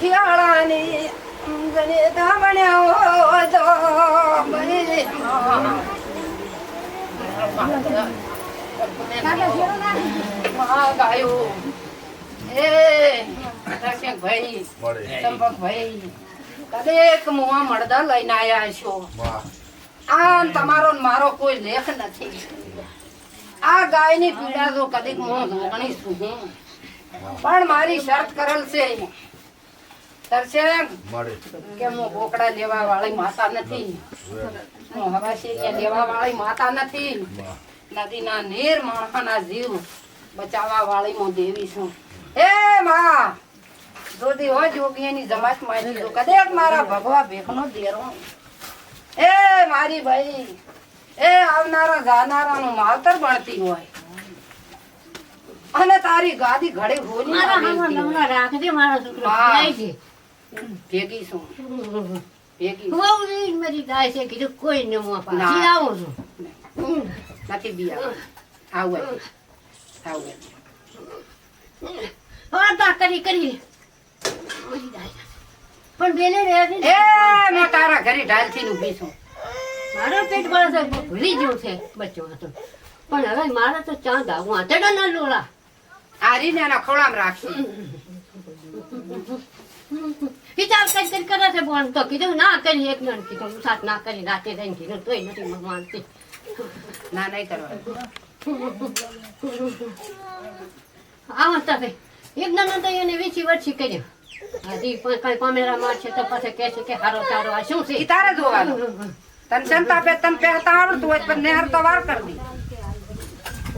ખિયાળાની ગણે ધામણ્યા તો ગાયું એ ભાઈ મળે. ચંપકભાઈ કદેક મુવા મળદા લઈને આયા છો. આ તમારો મારો કોઈ લેખ નથી. આ ગાયની પીડા તો કદીક હું. હું. પણ મારી શરત કરેલ છે. તરસે મળે. કે હું બોકડા લેવા વાળી માતા નથી. હું હવાશી લેવા વાળી માતા નથી. નદીના નીર માણસના જીવ બચાવવા વાળી હું દેવી છું. હે માં! જોદી હો જોગીની જમાતમાં તો કદેક મારા ભગવા ભેખનો દેરો. એ મારી ભાઈ એ આવનારા જાનારાનું માવતર બનતી હોય. અને તારી ગાદી ઘડી હોની મારા રાખજે, મારા છોકરો. ભેગી છું. ભેગી વહુ મારી જાય છે, કીધું કોઈ ન પાછી આવું છું. નથી બિયા આવું આવું વાર્તા કરી કરી. મરી જાય પણ બેને રહે છે ને, એ મેં તારા ઘરે ઢાલથી ઊભી છું. મારો પેટ બળે ભૂલી ગયું છે બચ્ચો હતો. પણ હવે મારે તો ચાંદ આવું ના લોલા આરીને એના ખોળામાં રાખી વિચાર કરી કરી કરે છે પણ તો કીધું ના કરી. એક જણ કીધું સાથ ના કરી રાતે રહીને કીધું તોય નથી મને માનતી ના નહીં કરવા આવો તમે એક જણ તો એને વીછી વર્ષી કર્યો. હજી કઈ કોમેરા મારશે તો પછી કે છે કે હારો તારો આ શું છે? તારે જોવાનું. તને સંતા પે તને પહેતા આવડતું હોય પણ નેહર તો વાર કરી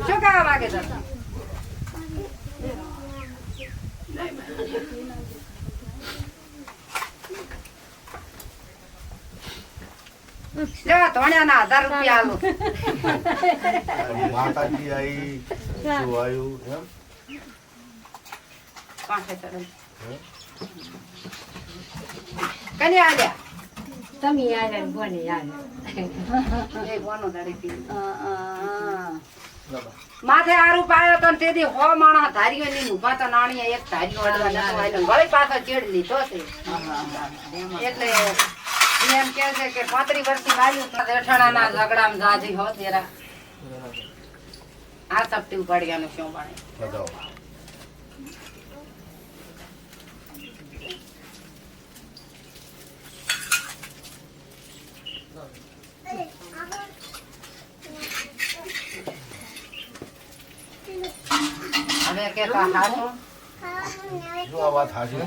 શું કહેવા માંગે છે? લે ધોણિયાના હજાર રૂપિયા આલો. માતાજી આઈ શું આવ્યું એમ? પાંચે કને આલ્યા? તમે યાર બોને યાર એ બોનો દાડી પી માથે આરું પાયો તો ને તેથી હો માણસ ધાર્યો ની ઊભા તો નાણી એક ધાર્યો. વળી પાછો ચેડ લીધો છે. એટલે એમ કે છે કે પાંત્રી વર્ષથી વાયુ અઠાણાના ઝઘડામાં જાજી હો તેરા આ સપટી ઉપાડ્યાનું શું બને હવે કે કા હાચું? જો આ વાત હાજી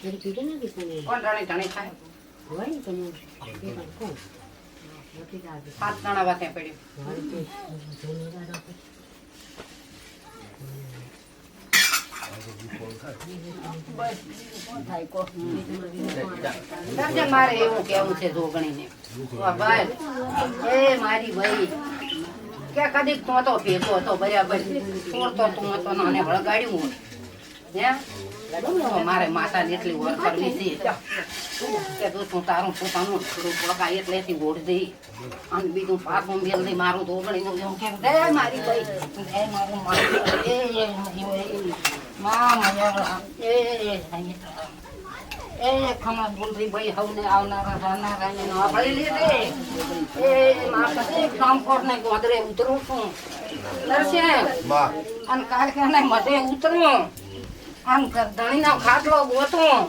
અમે જોયું જોયું મારી. સાત જણા વાતે એવું કેવું છે જોગણીને? એ મારી ભાઈ. કે કદીક તું તો ભેગો હતો બરાબર. ચોર તો તું હતો ને વળગાડ્યું હે? મારે માતાને એટલી વર કરવી છે. કે તું તું તારું પોતાનું થોડું વળગાય એટલેથી ઓઢ દઈ અને બીજું પાકું મેલ દઈ મારું ધોગણીનું એવું કેમ દે મારી ભાઈ. એ મારું મારું. મા એ એ ખમા બોલરી ભાઈ હવને આવનારા જાનારા ને આપણી લીધે. એ માતા પછી કામ કોરને ગોદરે ઉતરું છું. નરસિંહ. અને કાલ કે ને મધે ઉતરું. આમ ધણીનો ખાટલો ગોતું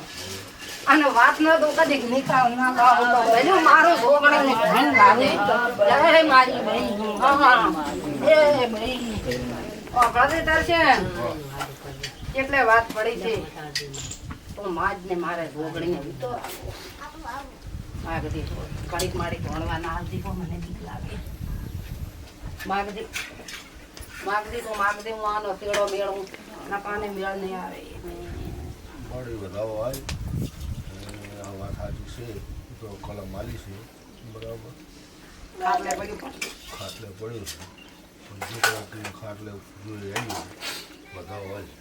અને વાત ન તો કદીક નિકાલ ના લાવો તો ભલે મારો છોકરો ને ભણ લાગે જય મારી ભાઈ હા હા. એ ભાઈ ઓ કદી છે? કેટલે વાત પડી છે. તો માજ ને મારે ભોગડીને ઉતો માગદી કડીક મારી ભણવા ના આવતી તો મને બીક લાગે. માગદી માગદી તો માગદી હું આનો તેડો મેળવું. નકાને મેળ નહીં આવે આ વાત સાચી છે. તો કલમ માલી છે. બરાબર. ખાટલે પડ્યું ખાટલે પડ્યું છે. ખાટલે આવી બધા હોય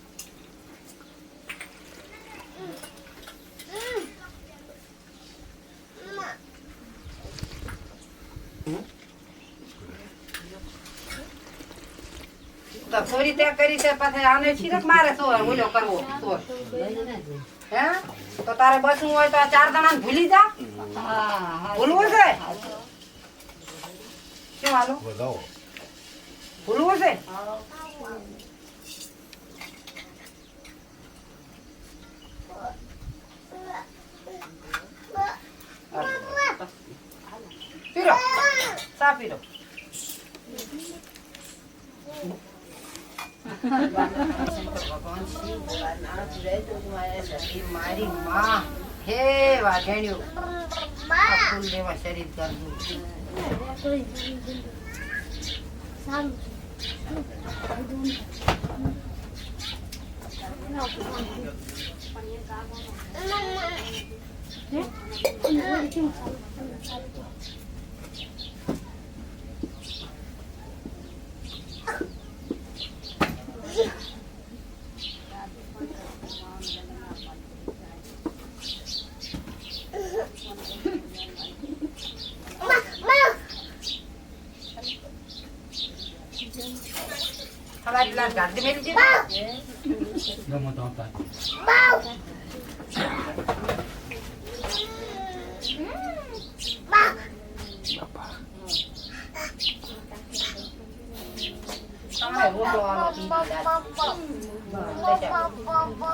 તો તે કરી છે પછી આને છીરક મારે તો ઓલો કરવો તો હે? તો તારે બસવું હોય તો ચાર જણાને ભૂલી જા. ભૂલવું છે? શું હાલો? ભૂલવું છે? પીરો. ચા પીરો. ભગવાન શિવ ભોળાનાથ જય તુમારે સતી મારી માં હે? વાઘેણ્યું ફૂલ દેવા શરીર કરવું Havadiler geldi benim de. Não, não, tá. Mamma, mamma, mamma, mamma, mamma, mamma, mamma,